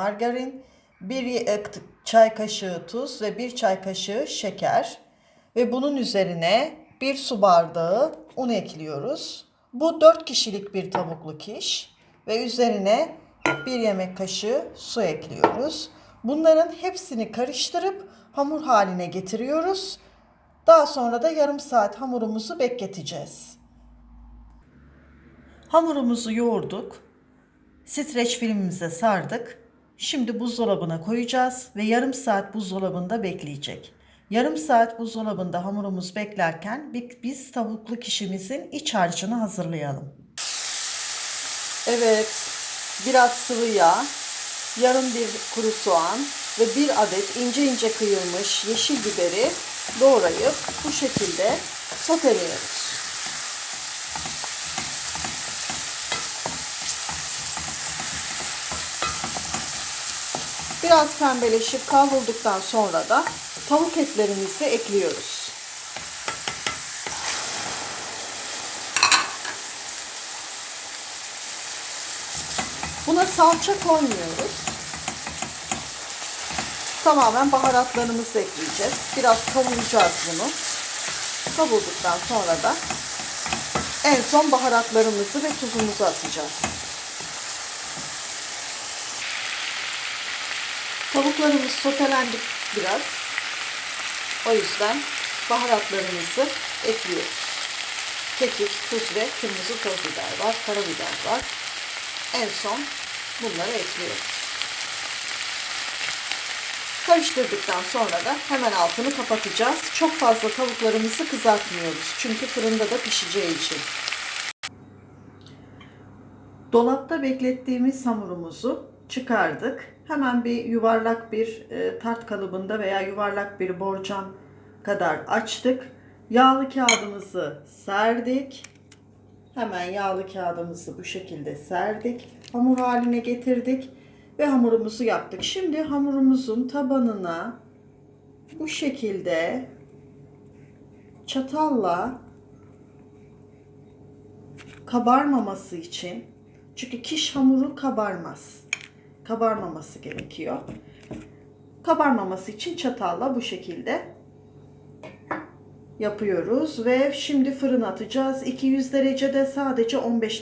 margarin, 1 çay kaşığı tuz ve 1 çay kaşığı şeker. Ve bunun üzerine 1 su bardağı un ekliyoruz. Bu 4 kişilik bir tavuklu kiş ve üzerine 1 yemek kaşığı su ekliyoruz. Bunların hepsini karıştırıp hamur haline getiriyoruz. Daha sonra da yarım saat hamurumuzu bekleteceğiz. Hamurumuzu yoğurduk. Streç filmimize sardık. Şimdi buzdolabına koyacağız ve yarım saat buzdolabında bekleyecek. Yarım saat buzdolabında hamurumuz beklerken bi- biz tavuklu kişimizin iç harcını hazırlayalım. Evet, biraz sıvı yağ, yarım bir kuru soğan ve bir adet ince ince kıyılmış yeşil biberi doğrayıp bu şekilde soteliyoruz. Biraz pembeleşip kavrulduktan sonra da tavuk etlerimizi ekliyoruz. Buna salça koymuyoruz. Tamamen baharatlarımızı ekleyeceğiz. Biraz kavuracağız bunu. Kavurduktan sonra da en son baharatlarımızı ve tuzumuzu atacağız. Tavuklarımız sotelendi biraz. O yüzden baharatlarımızı ekliyoruz. Kekik, tuz ve kırmızı toz biber var, karabiber var. En son bunları ekliyoruz. Karıştırdıktan sonra da hemen altını kapatacağız. Çok fazla tavuklarımızı kızartmıyoruz. Çünkü fırında da pişeceği için. Dolapta beklettiğimiz hamurumuzu çıkardık. Hemen bir yuvarlak bir e, tart kalıbında veya yuvarlak bir borcam kadar açtık. Yağlı kağıdımızı serdik. Hemen yağlı kağıdımızı bu şekilde serdik. Hamur haline getirdik ve hamurumuzu yaptık. Şimdi hamurumuzun tabanına bu şekilde çatalla kabarmaması için çünkü kiş hamuru kabarmaz. Kabarmaması gerekiyor. Kabarmaması için çatalla bu şekilde yapıyoruz ve şimdi fırına atacağız. 200 derecede sadece 15